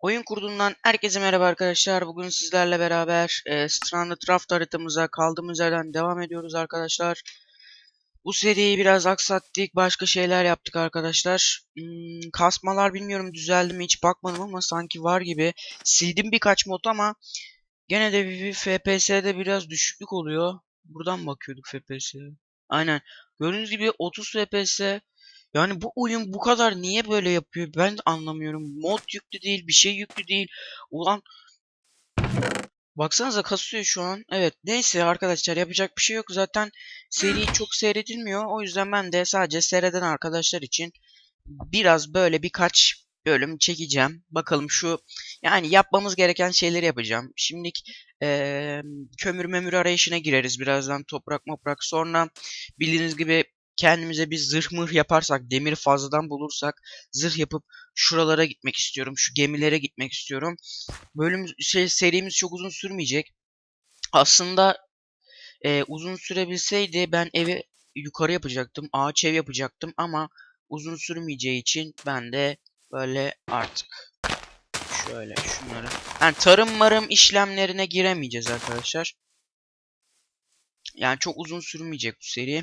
Oyun kurduğundan herkese merhaba arkadaşlar. Bugün sizlerle beraber e, Stranded Raft haritamıza kaldığımız yerden devam ediyoruz arkadaşlar. Bu seriyi biraz aksattık. Başka şeyler yaptık arkadaşlar. Hmm, kasmalar bilmiyorum düzeldi mi hiç bakmadım ama sanki var gibi. Sildim birkaç mod ama gene de FPS'de biraz düşüklük oluyor. Buradan bakıyorduk FPS'ye. Aynen. Gördüğünüz gibi 30 FPS yani bu oyun bu kadar niye böyle yapıyor ben anlamıyorum. Mod yüklü değil, bir şey yüklü değil. Ulan baksanıza kasıyor şu an. Evet neyse arkadaşlar yapacak bir şey yok. Zaten seri çok seyredilmiyor. O yüzden ben de sadece seyreden arkadaşlar için biraz böyle birkaç bölüm çekeceğim. Bakalım şu yani yapmamız gereken şeyleri yapacağım. Şimdilik eee, kömür memür arayışına gireriz birazdan toprak moprak. Sonra bildiğiniz gibi kendimize bir zırh mırh yaparsak, demir fazladan bulursak zırh yapıp şuralara gitmek istiyorum. Şu gemilere gitmek istiyorum. Bölüm şey serimiz çok uzun sürmeyecek. Aslında e, uzun sürebilseydi ben evi yukarı yapacaktım. Ağaç ev yapacaktım ama uzun sürmeyeceği için ben de böyle artık şöyle şunları yani tarım marım işlemlerine giremeyeceğiz arkadaşlar. Yani çok uzun sürmeyecek bu seri.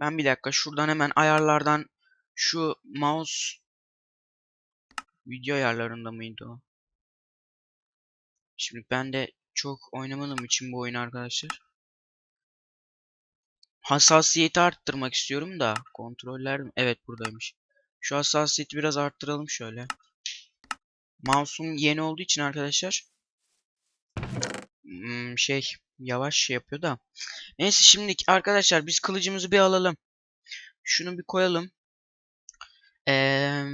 Ben bir dakika şuradan hemen ayarlardan şu mouse video ayarlarında mıydı o? Şimdi ben de çok oynamadığım için bu oyunu arkadaşlar. Hassasiyeti arttırmak istiyorum da kontroller? Evet buradaymış. Şu hassasiyeti biraz arttıralım şöyle. Mouse'um yeni olduğu için arkadaşlar hmm, şey yavaş şey yapıyor da. Neyse şimdi arkadaşlar biz kılıcımızı bir alalım. Şunu bir koyalım. Eee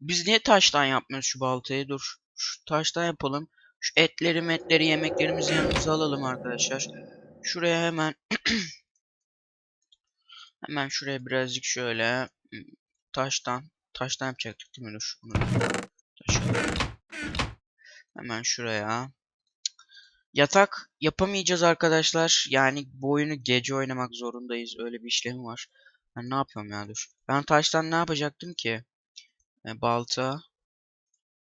biz niye taştan yapmıyoruz şu baltayı? Dur. Şu taştan yapalım. Şu etleri metleri yemeklerimizi yanımıza alalım arkadaşlar. Şuraya hemen hemen şuraya birazcık şöyle hmm, taştan taştan yapacaktık değil mi? Dur. Bunu taş alalım. Hemen şuraya. Yatak yapamayacağız arkadaşlar. Yani bu oyunu gece oynamak zorundayız. Öyle bir işlemi var. Ben ne yapıyorum ya dur. Ben taştan ne yapacaktım ki? E, balta.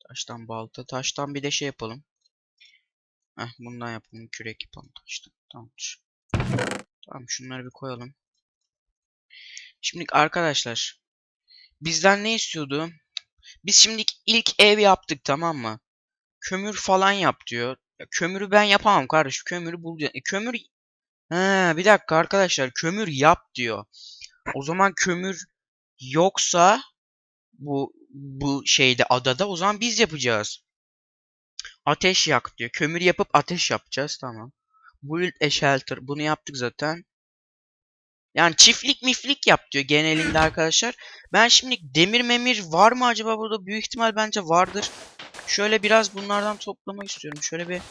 Taştan balta. Taştan bir de şey yapalım. Heh, bundan yapalım. Kürek yapalım taştan. Tamamdır. Tamam şunları bir koyalım. Şimdi arkadaşlar. Bizden ne istiyordu? Biz şimdi ilk ev yaptık tamam mı? Kömür falan yap diyor. Ya, kömürü ben yapamam kardeş. Kömürü bulacağım. E, kömür... Ha, bir dakika arkadaşlar. Kömür yap diyor. O zaman kömür yoksa bu bu şeyde adada o zaman biz yapacağız. Ateş yak diyor. Kömür yapıp ateş yapacağız. Tamam. Build a shelter. Bunu yaptık zaten. Yani çiftlik miflik yap diyor genelinde arkadaşlar. Ben şimdi demir memir var mı acaba burada? Büyük ihtimal bence vardır. Şöyle biraz bunlardan toplamak istiyorum. Şöyle bir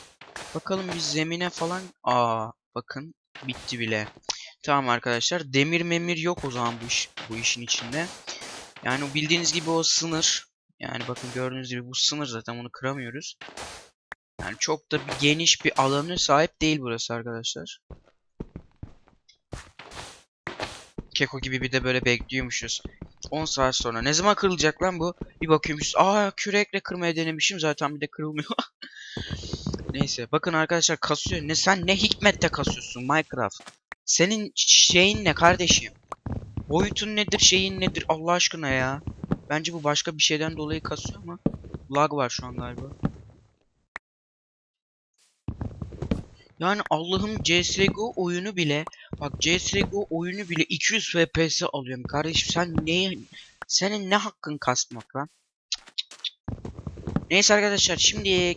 bakalım bir zemine falan. Aa bakın bitti bile. Tamam arkadaşlar. Demir memir yok o zaman bu iş bu işin içinde. Yani bildiğiniz gibi o sınır. Yani bakın gördüğünüz gibi bu sınır zaten bunu kıramıyoruz. Yani çok da bir geniş bir alanı sahip değil burası arkadaşlar. Keko gibi bir de böyle bekliyormuşuz. 10 saat sonra. Ne zaman kırılacak lan bu? Bir bakıyormuşuz. Aa kürekle kırmaya denemişim zaten bir de kırılmıyor. Neyse bakın arkadaşlar kasıyor. Ne sen ne hikmette kasıyorsun Minecraft. Senin şeyin ne kardeşim? Boyutun nedir şeyin nedir Allah aşkına ya. Bence bu başka bir şeyden dolayı kasıyor ama lag var şu an galiba. Yani Allah'ım CSGO oyunu bile bak CSGO oyunu bile 200 FPS alıyorum kardeşim sen ne senin ne hakkın kasmak lan? Neyse arkadaşlar şimdi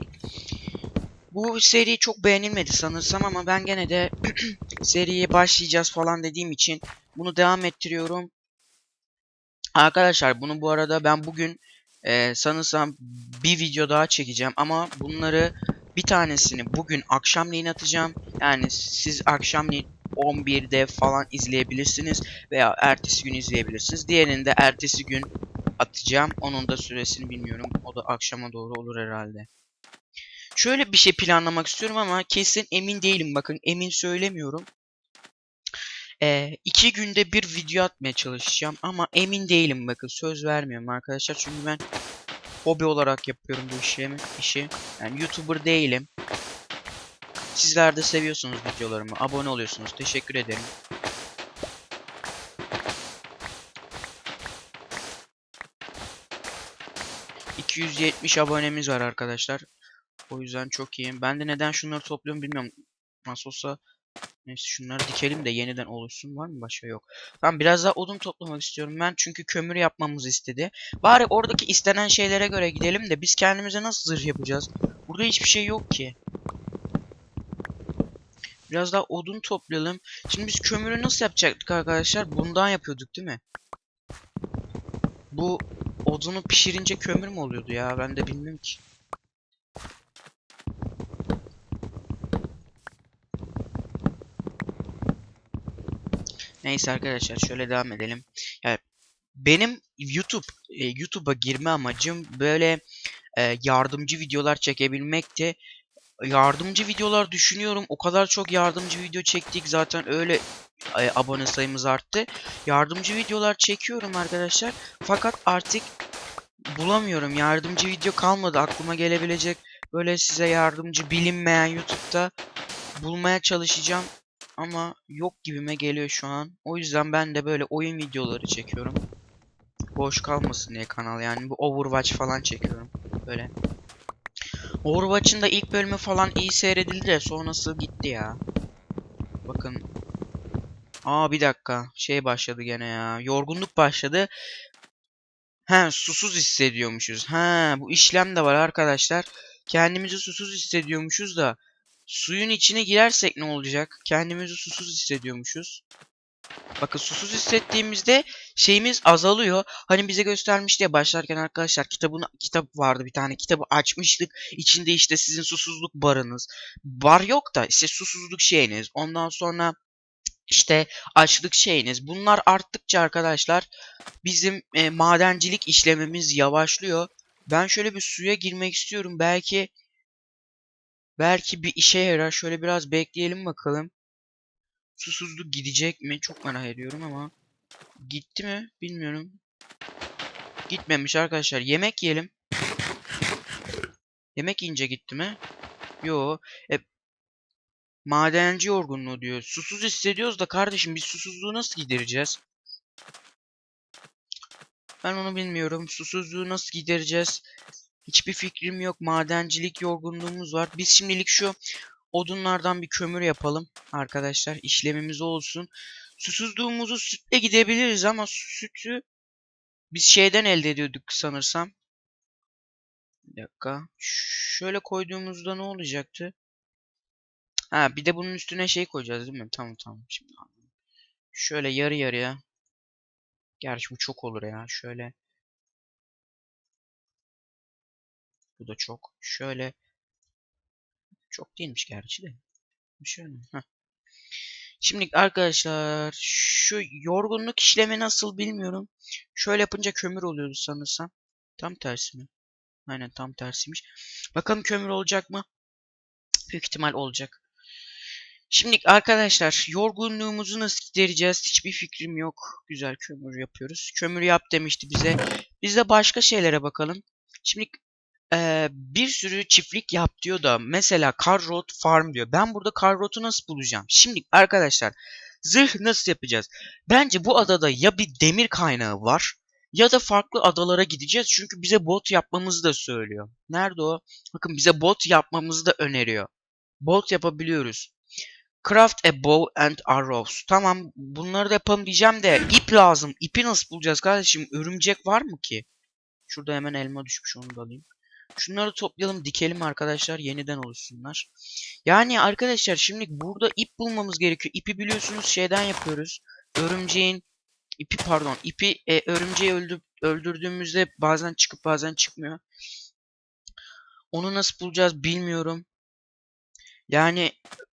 bu seri çok beğenilmedi sanırsam ama ben gene de seriye başlayacağız falan dediğim için bunu devam ettiriyorum. Arkadaşlar bunu bu arada ben bugün e, sanırsam bir video daha çekeceğim ama bunları bir tanesini bugün akşamleyin atacağım. Yani siz akşamleyin 11'de falan izleyebilirsiniz veya ertesi gün izleyebilirsiniz. Diğerini de ertesi gün atacağım. Onun da süresini bilmiyorum. O da akşama doğru olur herhalde. Şöyle bir şey planlamak istiyorum ama kesin emin değilim. Bakın emin söylemiyorum. Ee, iki günde bir video atmaya çalışacağım ama emin değilim bakın söz vermiyorum arkadaşlar çünkü ben hobi olarak yapıyorum bu işimi, işi. Yani YouTuber değilim. Sizler de seviyorsunuz videolarımı. Abone oluyorsunuz. Teşekkür ederim. ...270 abonemiz var arkadaşlar. O yüzden çok iyiyim. Ben de neden şunları topluyorum bilmiyorum. Nasıl olsa... Neyse şunları dikelim de yeniden oluşsun. Var mı başka yok. Tamam biraz daha odun toplamak istiyorum ben. Çünkü kömür yapmamızı istedi. Bari oradaki istenen şeylere göre gidelim de biz kendimize nasıl zırh yapacağız? Burada hiçbir şey yok ki. Biraz daha odun toplayalım. Şimdi biz kömürü nasıl yapacaktık arkadaşlar? Bundan yapıyorduk değil mi? Bu odunu pişirince kömür mü oluyordu ya? Ben de bilmiyorum ki. Neyse arkadaşlar şöyle devam edelim. Yani benim YouTube e, YouTube'a girme amacım böyle e, yardımcı videolar çekebilmekti. Yardımcı videolar düşünüyorum. O kadar çok yardımcı video çektik zaten öyle e, abone sayımız arttı. Yardımcı videolar çekiyorum arkadaşlar. Fakat artık bulamıyorum. Yardımcı video kalmadı aklıma gelebilecek böyle size yardımcı bilinmeyen YouTube'da bulmaya çalışacağım. Ama yok gibime geliyor şu an. O yüzden ben de böyle oyun videoları çekiyorum. Boş kalmasın diye kanal yani bu Overwatch falan çekiyorum. Böyle. Overwatch'ın da ilk bölümü falan iyi seyredildi de sonrası gitti ya. Bakın. Aa bir dakika. Şey başladı gene ya. Yorgunluk başladı. He susuz hissediyormuşuz. Ha bu işlem de var arkadaşlar. Kendimizi susuz hissediyormuşuz da. Suyun içine girersek ne olacak? Kendimizi susuz hissediyormuşuz. Bakın susuz hissettiğimizde şeyimiz azalıyor. Hani bize göstermişti ya başlarken arkadaşlar kitabını kitap vardı bir tane kitabı açmıştık. İçinde işte sizin susuzluk barınız. Bar yok da işte susuzluk şeyiniz. Ondan sonra işte açlık şeyiniz. Bunlar arttıkça arkadaşlar bizim e, madencilik işlemimiz yavaşlıyor. Ben şöyle bir suya girmek istiyorum. Belki belki bir işe yarar. Şöyle biraz bekleyelim bakalım. Susuzluk gidecek mi? Çok merak ediyorum ama. Gitti mi? Bilmiyorum. Gitmemiş arkadaşlar. Yemek yiyelim. Yemek yiyince gitti mi? Yo. E, madenci yorgunluğu diyor. Susuz hissediyoruz da kardeşim biz susuzluğu nasıl gidereceğiz? Ben onu bilmiyorum. Susuzluğu nasıl gidereceğiz? Hiçbir fikrim yok. Madencilik yorgunluğumuz var. Biz şimdilik şu odunlardan bir kömür yapalım arkadaşlar. İşlemimiz olsun. Susuzluğumuzu sütle gidebiliriz ama sütü biz şeyden elde ediyorduk sanırsam. Bir dakika. Şöyle koyduğumuzda ne olacaktı? Ha bir de bunun üstüne şey koyacağız değil mi? Tamam tamam. Şimdi. Şöyle yarı yarıya. Gerçi bu çok olur ya. Şöyle. Bu da çok. Şöyle. Çok değilmiş gerçi de. Şöyle. Heh. Şimdi arkadaşlar şu yorgunluk işlemi nasıl bilmiyorum. Şöyle yapınca kömür oluyordu sanırsam. Tam tersi mi? Aynen tam tersiymiş. Bakalım kömür olacak mı? Büyük ihtimal olacak. Şimdi arkadaşlar yorgunluğumuzu nasıl gidereceğiz? Hiçbir fikrim yok. Güzel kömür yapıyoruz. Kömür yap demişti bize. Biz de başka şeylere bakalım. Şimdi ee, bir sürü çiftlik yap diyor da mesela Carrot Farm diyor. Ben burada Carrot'u nasıl bulacağım? Şimdi arkadaşlar zırh nasıl yapacağız? Bence bu adada ya bir demir kaynağı var ya da farklı adalara gideceğiz. Çünkü bize bot yapmamızı da söylüyor. Nerede o? Bakın bize bot yapmamızı da öneriyor. Bot yapabiliyoruz. Craft a bow and arrows. Tamam bunları da yapalım diyeceğim de ip lazım. İpi nasıl bulacağız kardeşim? Örümcek var mı ki? Şurada hemen elma düşmüş onu da alayım. Şunları toplayalım dikelim arkadaşlar yeniden oluşsunlar. Yani arkadaşlar şimdi burada ip bulmamız gerekiyor. İpi biliyorsunuz şeyden yapıyoruz. Örümceğin ipi pardon ipi e, örümceği öldür, öldürdüğümüzde bazen çıkıp bazen çıkmıyor. Onu nasıl bulacağız bilmiyorum. Yani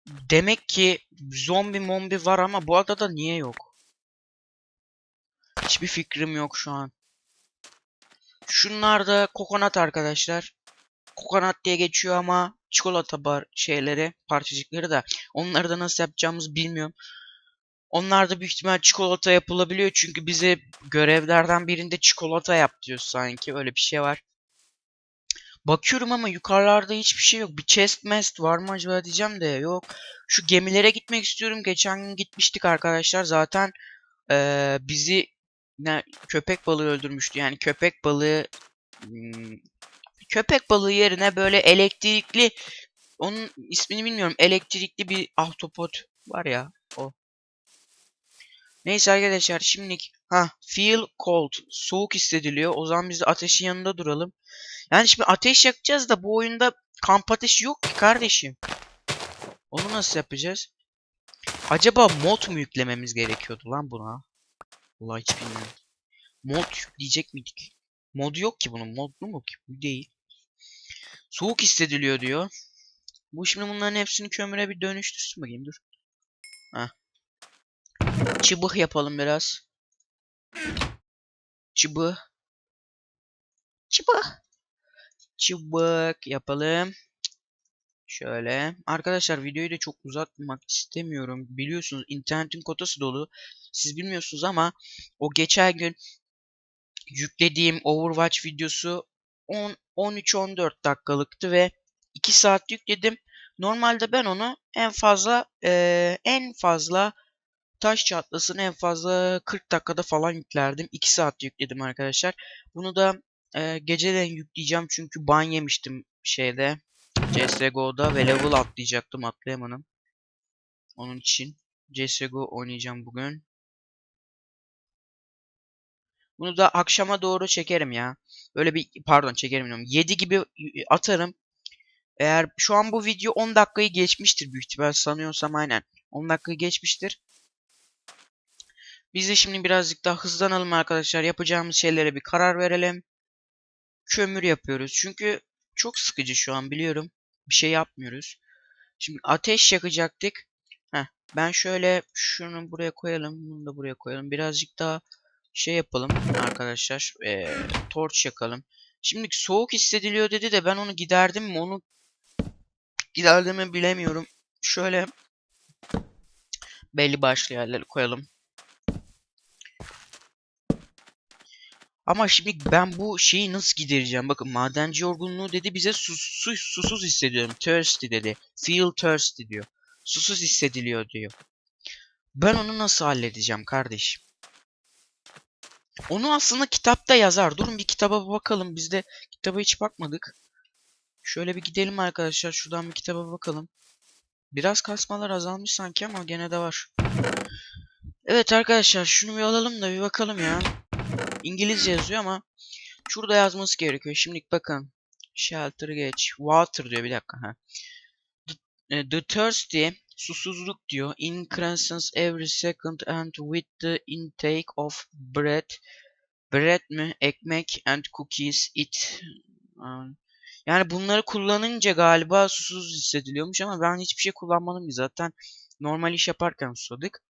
demek ki zombi mombi var ama bu adada niye yok? Hiçbir fikrim yok şu an. Şunlar da kokonat arkadaşlar. Kokonat diye geçiyor ama çikolata bar şeyleri, parçacıkları da. Onları da nasıl yapacağımızı bilmiyorum. Onlar da büyük ihtimal çikolata yapılabiliyor çünkü bize görevlerden birinde çikolata yap diyor sanki öyle bir şey var. Bakıyorum ama yukarılarda hiçbir şey yok. Bir chest mast var mı acaba diyeceğim de yok. Şu gemilere gitmek istiyorum. Geçen gün gitmiştik arkadaşlar. Zaten eee, bizi ne, köpek balığı öldürmüştü. Yani köpek balığı hmm, köpek balığı yerine böyle elektrikli onun ismini bilmiyorum. Elektrikli bir ahtapot var ya o. Neyse arkadaşlar şimdilik ha feel cold soğuk hissediliyor. O zaman biz de ateşin yanında duralım. Yani şimdi ateş yakacağız da bu oyunda kamp ateşi yok ki kardeşim. Onu nasıl yapacağız? Acaba mod mu yüklememiz gerekiyordu lan buna? Vallahi hiç bilmiyorum. Mod yükleyecek miydik? Modu yok ki bunun. Modlu mu ki? Bu değil. Soğuk hissediliyor diyor. Bu şimdi bunların hepsini kömüre bir dönüştürsün bakayım dur. Heh. Çıbık yapalım biraz. Çıbık. Çıbık. Çıbık yapalım. Şöyle. Arkadaşlar videoyu da çok uzatmak istemiyorum. Biliyorsunuz internetin kotası dolu. Siz bilmiyorsunuz ama o geçen gün yüklediğim Overwatch videosu 10 13-14 dakikalıktı ve 2 saat yükledim. Normalde ben onu en fazla eee, en fazla taş çatlasını en fazla 40 dakikada falan yüklerdim. 2 saat yükledim arkadaşlar. Bunu da eee geceden yükleyeceğim çünkü ban yemiştim şeyde CSGO'da ve level atlayacaktım atlayamadım. Onun için CSGO oynayacağım bugün. Bunu da akşama doğru çekerim ya. Böyle bir pardon çekerim diyorum. 7 gibi atarım. Eğer şu an bu video 10 dakikayı geçmiştir büyük ihtimal sanıyorsam aynen. 10 dakikayı geçmiştir. Biz de şimdi birazcık daha hızlanalım arkadaşlar. Yapacağımız şeylere bir karar verelim. Kömür yapıyoruz. Çünkü çok sıkıcı şu an biliyorum. Bir şey yapmıyoruz. Şimdi ateş yakacaktık. Heh, ben şöyle şunu buraya koyalım. Bunu da buraya koyalım. Birazcık daha şey yapalım arkadaşlar. Ee, torç yakalım. Şimdi soğuk hissediliyor dedi de ben onu giderdim mi onu giderdiğimi bilemiyorum. Şöyle belli başlı yerleri koyalım. Ama şimdi ben bu şeyi nasıl gidereceğim? Bakın madenci yorgunluğu dedi bize sus, su, susuz hissediyorum. Thirsty dedi. Feel thirsty diyor. Susuz hissediliyor diyor. Ben onu nasıl halledeceğim kardeşim? Onu aslında kitapta yazar. Durun bir kitaba bakalım. Biz de kitaba hiç bakmadık. Şöyle bir gidelim arkadaşlar. Şuradan bir kitaba bakalım. Biraz kasmalar azalmış sanki ama gene de var. Evet arkadaşlar şunu bir alalım da bir bakalım ya. İngilizce yazıyor ama şurada yazması gerekiyor. Şimdi bakın. Shelter geç. Water diyor bir dakika. The, e, the thirsty susuzluk diyor. Increases every second and with the intake of bread. Bread mi? Ekmek and cookies. It. um, Yani bunları kullanınca galiba susuz hissediliyormuş ama ben hiçbir şey kullanmadım ki zaten normal iş yaparken susadık.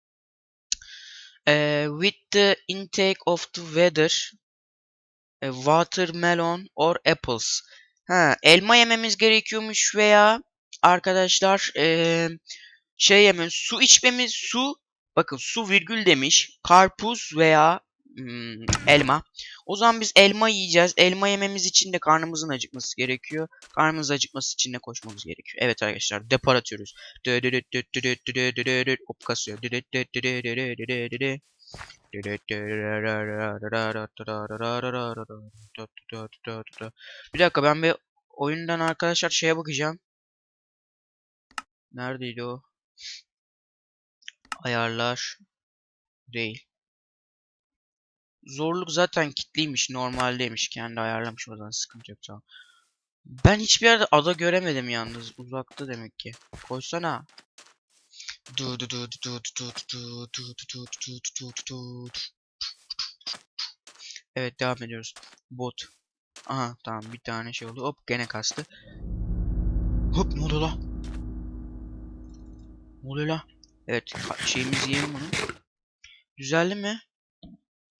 Ee, with the intake of the weather e, watermelon or apples. Ha, elma yememiz gerekiyormuş veya arkadaşlar eee, şey yememiz, su içmemiz, su bakın su virgül demiş. Karpuz veya hmm, elma. O zaman biz elma yiyeceğiz. Elma yememiz için de karnımızın acıkması gerekiyor. Karnımızın acıkması için de koşmamız gerekiyor. Evet arkadaşlar depar atıyoruz. Hop kasıyor. Bir dakika ben bir oyundan arkadaşlar şeye bakacağım. Neredeydi o? Ayarlar. Değil. Zorluk zaten kitliymiş. Normaldeymiş. Kendi ayarlamış o zaman sıkıntı yok tamam. Ben hiçbir yerde ada göremedim yalnız. Uzakta demek ki. Koysana. Evet devam ediyoruz. Bot. Aha tamam bir tane şey oldu. Hop gene kastı. Hop ne? Ne? Evet şeyimizi yiyelim bunu. Düzeldi mi?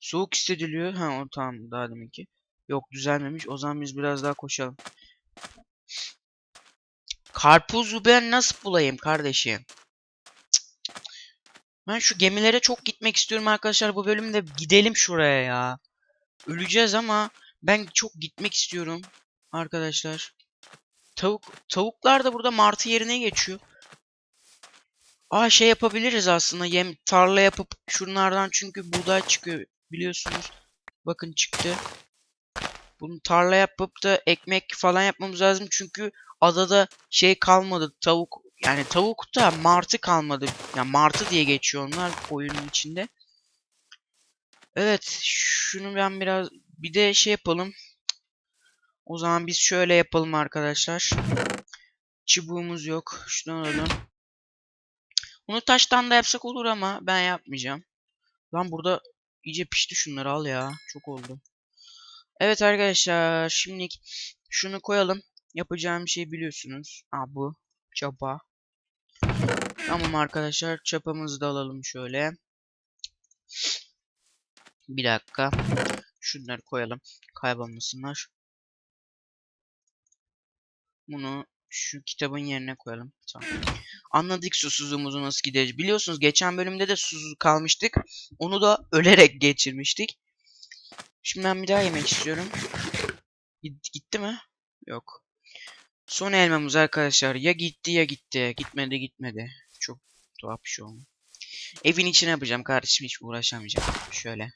Soğuk hissediliyor. Ha o tamam daha deminki. Yok düzelmemiş. O zaman biz biraz daha koşalım. Karpuzu ben nasıl bulayım kardeşim? Ben şu gemilere çok gitmek istiyorum arkadaşlar. Bu bölümde gidelim şuraya ya. Öleceğiz ama ben çok gitmek istiyorum. Arkadaşlar. Tavuk tavuklar da burada martı yerine geçiyor. Aa şey yapabiliriz aslında. Yem tarla yapıp şunlardan çünkü buğday çıkıyor biliyorsunuz. Bakın çıktı. Bunu tarla yapıp da ekmek falan yapmamız lazım çünkü adada şey kalmadı tavuk yani tavuk da martı kalmadı. Yani martı diye geçiyor onlar oyunun içinde. Evet şunu ben biraz bir de şey yapalım. O zaman biz şöyle yapalım arkadaşlar. Çubuğumuz yok. Şunu alalım. Bunu taştan da yapsak olur ama ben yapmayacağım. Lan burada iyice pişti şunları al ya. Çok oldu. Evet arkadaşlar şimdi şunu koyalım. Yapacağım şey biliyorsunuz. Aa bu çapa. Tamam arkadaşlar çapamızı da alalım şöyle. Bir dakika. Şunları koyalım. Kaybolmasınlar. Bunu şu kitabın yerine koyalım. Tamam. Anladık susuzluğumuzu nasıl gideriz. Biliyorsunuz geçen bölümde de susuz kalmıştık. Onu da ölerek geçirmiştik. Şimdi ben bir daha yemek istiyorum. Git- Gitti mi? Yok. Son elmamız arkadaşlar. Ya gitti ya gitti. Gitmedi gitmedi. Çok tuhaf bir şey oldu. Evin içine yapacağım kardeşim. Hiç uğraşamayacağım. Şöyle.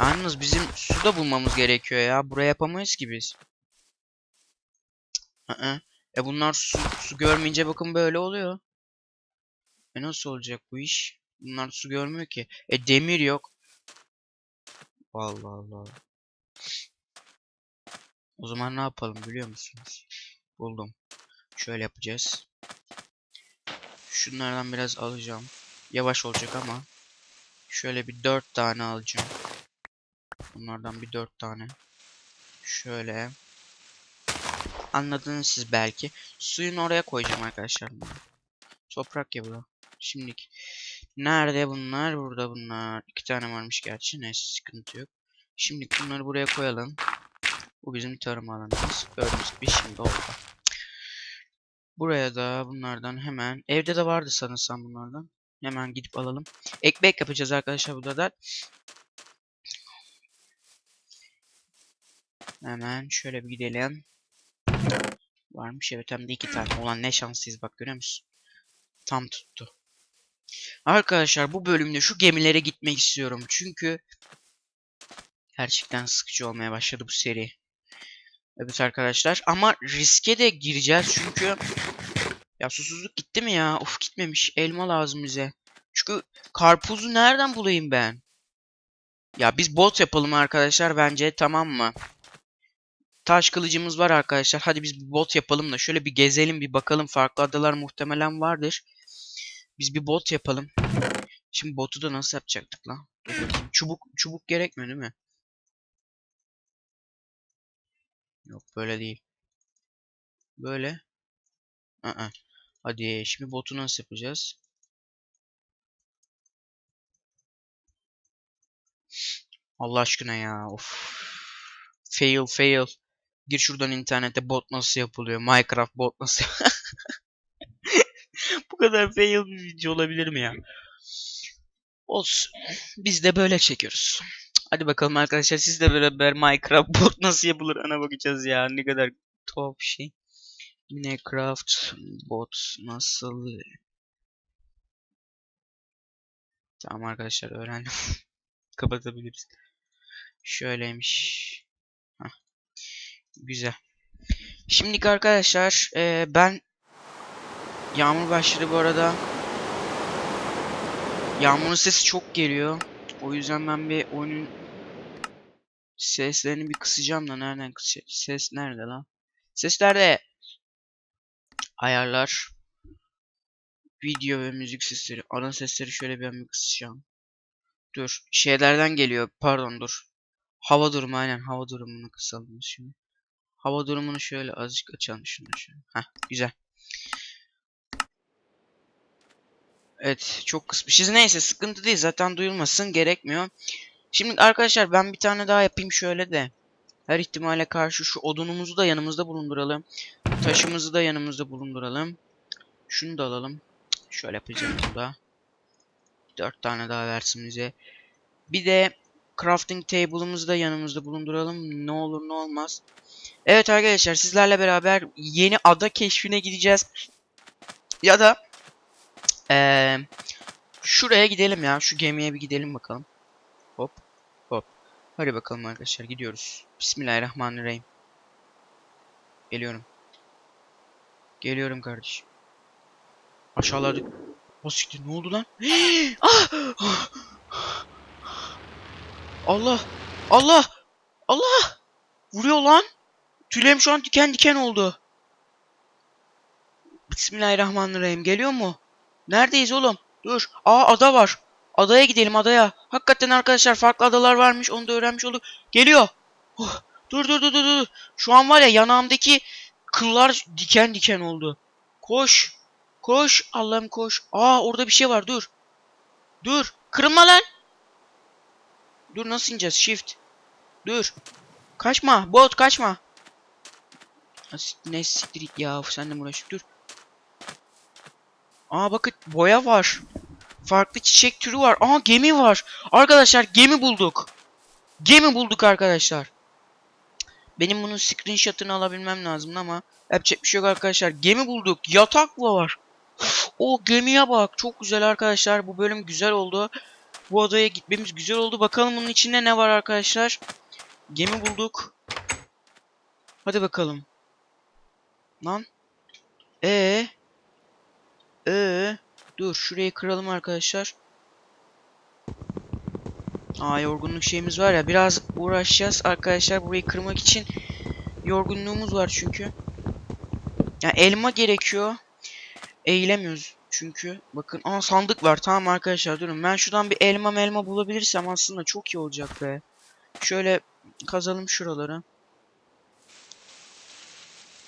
Yalnız bizim su da bulmamız gerekiyor ya. Buraya yapamayız ki biz. Hı E bunlar su, su görmeyince bakın böyle oluyor. E nasıl olacak bu iş? Bunlar su görmüyor ki. E demir yok. Allah Allah. O zaman ne yapalım biliyor musunuz? Buldum. Şöyle yapacağız. Şunlardan biraz alacağım. Yavaş olacak ama. Şöyle bir dört tane alacağım. Bunlardan bir dört tane. Şöyle. Anladınız siz belki. Suyunu oraya koyacağım arkadaşlar. Toprak ya bu. Şimdilik. Nerede bunlar? Burada bunlar. İki tane varmış gerçi. Neyse sıkıntı yok. Şimdi bunları buraya koyalım. Bu bizim tarım alanımız. Gördüğünüz gibi şimdi oldu. Buraya da bunlardan hemen. Evde de vardı sanırsam bunlardan. Hemen gidip alalım. Ekmek yapacağız arkadaşlar burada da. Hemen şöyle bir gidelim. Varmış evet hem de iki tane. Ulan ne şanslıyız bak görüyor musun? Tam tuttu. Arkadaşlar bu bölümde şu gemilere gitmek istiyorum. Çünkü gerçekten sıkıcı olmaya başladı bu seri. Evet arkadaşlar ama riske de gireceğiz çünkü ya susuzluk gitti mi ya? Of gitmemiş. Elma lazım bize. Çünkü karpuzu nereden bulayım ben? Ya biz bot yapalım arkadaşlar bence tamam mı? Taş kılıcımız var arkadaşlar. Hadi biz bir bot yapalım da şöyle bir gezelim bir bakalım. Farklı adalar muhtemelen vardır. Biz bir bot yapalım. Şimdi botu da nasıl yapacaktık lan? Çubuk çubuk gerekmiyor değil mi? Yok böyle değil. Böyle. Aa. Hadi şimdi botu nasıl yapacağız? Allah aşkına ya. Of. Fail fail. Gir şuradan internete bot nasıl yapılıyor? Minecraft bot nasıl Bu kadar fail bir video olabilir mi ya? Olsun. Biz de böyle çekiyoruz. Hadi bakalım arkadaşlar siz de beraber Minecraft bot nasıl yapılır ana bakacağız ya. Ne kadar tuhaf bir şey. Minecraft bot nasıl Tamam arkadaşlar öğrendim. Kapatabiliriz. Şöyleymiş. Güzel. Şimdiki arkadaşlar eee, ben Yağmur başladı bu arada. Yağmurun sesi çok geliyor. O yüzden ben bir oyunun seslerini bir kısacağım da nereden kısacağım? Ses nerede lan? Seslerde ayarlar video ve müzik sesleri ana sesleri şöyle bir, bir kısacağım. Dur şeylerden geliyor pardon dur. Hava durumu aynen hava durumunu kısalım şimdi. Hava durumunu şöyle azıcık açalım şunu şöyle. Heh güzel. Evet çok kısmışız. Neyse sıkıntı değil zaten duyulmasın gerekmiyor. Şimdi arkadaşlar ben bir tane daha yapayım şöyle de. Her ihtimale karşı şu odunumuzu da yanımızda bulunduralım. Taşımızı da yanımızda bulunduralım. Şunu da alalım. Şöyle yapacağım burada. Dört tane daha versin bize. Bir de crafting table'ımızı da yanımızda bulunduralım. Ne olur ne olmaz. Evet arkadaşlar sizlerle beraber yeni ada keşfine gideceğiz. Ya da eee, şuraya gidelim ya. Şu gemiye bir gidelim bakalım. Hop hop. Hadi bakalım arkadaşlar gidiyoruz. Bismillahirrahmanirrahim. Geliyorum. Geliyorum kardeşim. Aşağılarda... O siktir ne oldu lan? ah! Allah! Allah! Allah! Vuruyor lan! Tüylerim şu an diken diken oldu. Bismillahirrahmanirrahim. Geliyor mu? Neredeyiz oğlum? Dur. Aa ada var. Adaya gidelim adaya. Hakikaten arkadaşlar farklı adalar varmış. Onu da öğrenmiş olduk. Geliyor. Oh, dur dur dur dur dur. Şu an var ya yanağımdaki kıllar diken diken oldu. Koş. Koş. Allah'ım koş. Aa orada bir şey var. Dur. Dur. Kırılma lan. Dur nasıl ineceğiz? Shift. Dur. Kaçma. Bot kaçma. Ne siktir ya. Of, Sen de mi uğraşıp dur. Aa bakın boya var. Farklı çiçek türü var. Aa gemi var. Arkadaşlar gemi bulduk. Gemi bulduk arkadaşlar. Benim bunun screenshot'ını alabilmem lazım ama yapacak bir şey yok arkadaşlar. Gemi bulduk. Yatak var. O gemiye bak. Çok güzel arkadaşlar. Bu bölüm güzel oldu. Bu adaya gitmemiz güzel oldu. Bakalım bunun içinde ne var arkadaşlar. Gemi bulduk. Hadi bakalım. Lan. Ee. Ee. Dur şurayı kıralım arkadaşlar. Aa yorgunluk şeyimiz var ya biraz uğraşacağız arkadaşlar burayı kırmak için. Yorgunluğumuz var çünkü. Yani elma gerekiyor. Eğilemiyoruz çünkü. Bakın aa sandık var tamam arkadaşlar durun. Ben şuradan bir elma melma bulabilirsem aslında çok iyi olacak be. Şöyle kazalım şuraları.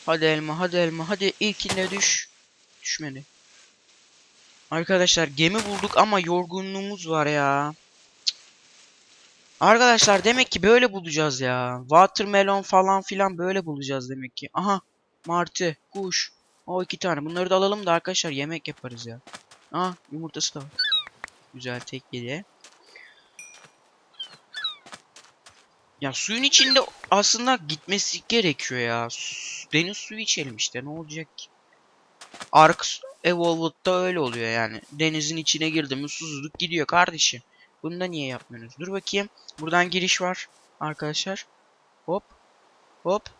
Hadi elma hadi elma hadi ilkinde düş. Düşmedi. Arkadaşlar gemi bulduk ama yorgunluğumuz var ya. Arkadaşlar demek ki böyle bulacağız ya. Watermelon falan filan böyle bulacağız demek ki. Aha martı, kuş. O iki tane. Bunları da alalım da arkadaşlar yemek yaparız ya. Aha yumurtası da var. Güzel tek yedi. Ya suyun içinde aslında gitmesi gerekiyor ya. Deniz suyu içelim işte ne olacak ki? Ark Evolved'da öyle oluyor yani. Denizin içine girdi mi susuzluk gidiyor kardeşim. Bunu da niye yapmıyorsunuz? Dur bakayım. Buradan giriş var arkadaşlar. Hop. Hop.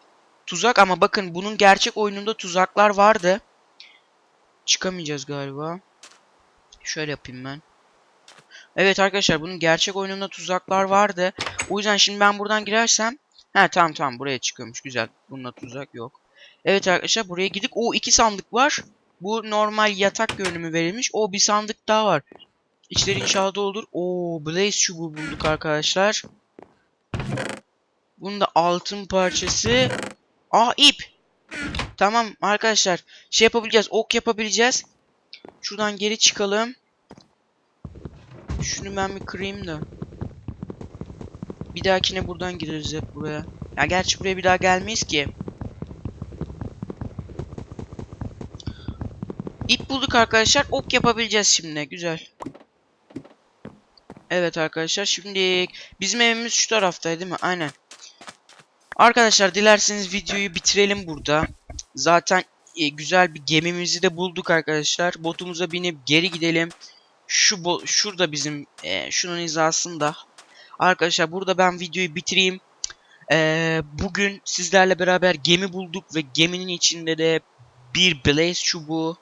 Tuzak ama bakın bunun gerçek oyununda tuzaklar vardı. Çıkamayacağız galiba. Şöyle yapayım ben. Evet arkadaşlar bunun gerçek oyununda tuzaklar vardı. O yüzden şimdi ben buradan girersem He tamam tamam buraya çıkıyormuş güzel. Bununla tuzak yok. Evet arkadaşlar buraya gidip o iki sandık var. Bu normal yatak görünümü verilmiş. O bir sandık daha var. İçleri inşallah olur. O Blaze çubuğu bulduk arkadaşlar. Bunun da altın parçası. Aa ip. Tamam arkadaşlar. Şey yapabileceğiz. Ok yapabileceğiz. Şuradan geri çıkalım. Şunu ben bir kırayım da. Bir dahakine buradan gireriz hep buraya. Ya gerçi buraya bir daha gelmeyiz ki. İp bulduk arkadaşlar. Ok yapabileceğiz şimdi. Güzel. Evet arkadaşlar şimdi bizim evimiz şu taraftaydı değil mi? Aynen. Arkadaşlar dilerseniz videoyu bitirelim burada. Zaten e, güzel bir gemimizi de bulduk arkadaşlar. Botumuza binip geri gidelim. Şu bo şurada bizim e, şunun hizasında. Arkadaşlar burada ben videoyu bitireyim. E, bugün sizlerle beraber gemi bulduk ve geminin içinde de bir blaze çubuğu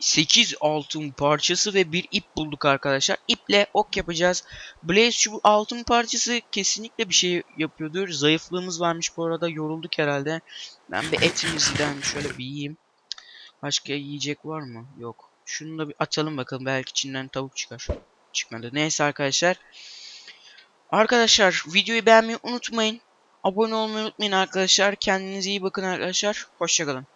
8 altın parçası ve bir ip bulduk arkadaşlar. İple ok yapacağız. Blaze çubuğu altın parçası kesinlikle bir şey yapıyordur. Zayıflığımız varmış bu arada. Yorulduk herhalde. Ben bir etimizden şöyle bir yiyeyim. Başka yiyecek var mı? Yok. Şunu da bir açalım bakalım. Belki içinden tavuk çıkar. Çıkmadı. Neyse arkadaşlar. Arkadaşlar videoyu beğenmeyi unutmayın. Abone olmayı unutmayın arkadaşlar. Kendinize iyi bakın arkadaşlar. Hoşçakalın.